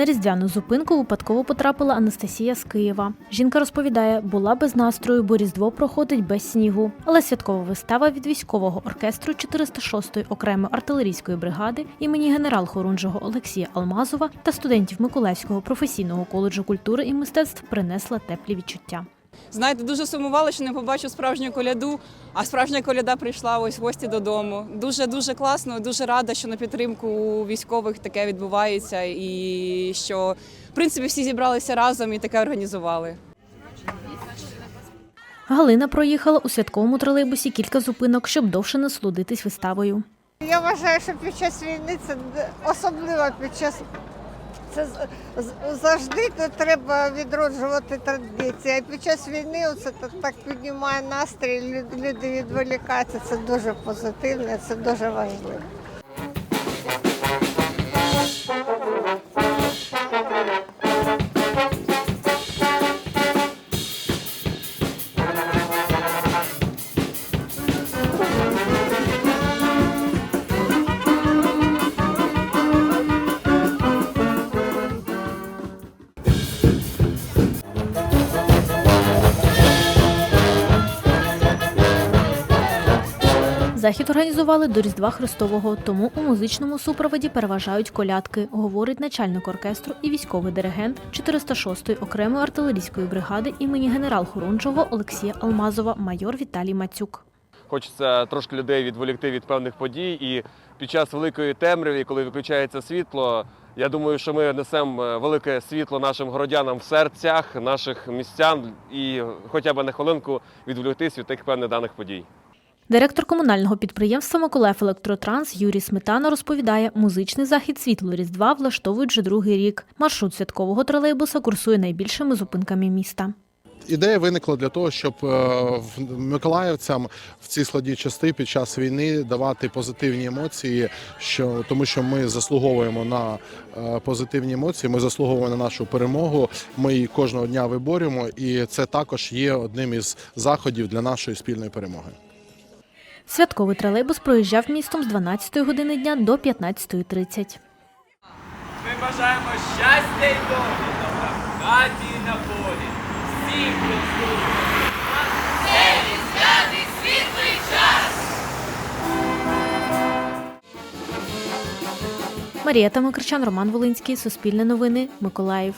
На різдвяну зупинку випадково потрапила Анастасія з Києва. Жінка розповідає, була без настрою, бо різдво проходить без снігу. Але святкова вистава від військового оркестру 406-ї окремої артилерійської бригади імені генерал-хорунжого Олексія Алмазова та студентів Миколаївського професійного коледжу культури і мистецтв принесла теплі відчуття. Знаєте, дуже сумувала, що не побачу справжню коляду, а справжня коляда прийшла ось в гості додому. Дуже дуже класно, дуже рада, що на підтримку військових таке відбувається, і що в принципі всі зібралися разом і таке організували. Галина проїхала у святковому тролейбусі кілька зупинок, щоб довше насолодитись виставою. Я вважаю, що під час війни це особливо під час це завжди треба відроджувати традиції. А під час війни це так, піднімає настрій, лю- люди відволікаються. Це дуже позитивно, це дуже важливо. Захід організували до Різдва Христового, тому у музичному супроводі переважають колядки, говорить начальник оркестру і військовий диригент 406-ї окремої артилерійської бригади імені генерал-хорунжого Олексія Алмазова, майор Віталій Мацюк. Хочеться трошки людей відволікти від певних подій. І під час великої темряви, коли виключається світло, я думаю, що ми несемо е, велике світло нашим городянам в серцях наших містян і хоча б на хвилинку відволіктись від тих певних даних подій. Директор комунального підприємства Миколаїв Електротранс Юрій Сметана розповідає, музичний захід світло Різдва влаштовують вже другий рік. Маршрут святкового тролейбуса курсує найбільшими зупинками міста. Ідея виникла для того, щоб е, миколаївцям в ці складні часи під час війни давати позитивні емоції, що тому, що ми заслуговуємо на е, позитивні емоції, ми заслуговуємо на нашу перемогу. Ми її кожного дня виборюємо, і це також є одним із заходів для нашої спільної перемоги. Святковий тролейбус проїжджав містом з 12 години дня до 15.30. Ми бажаємо щастя й долі добра в хаті і на полі. Присутніх. Марія Тамакричан, Роман Волинський, Суспільне новини, Миколаїв.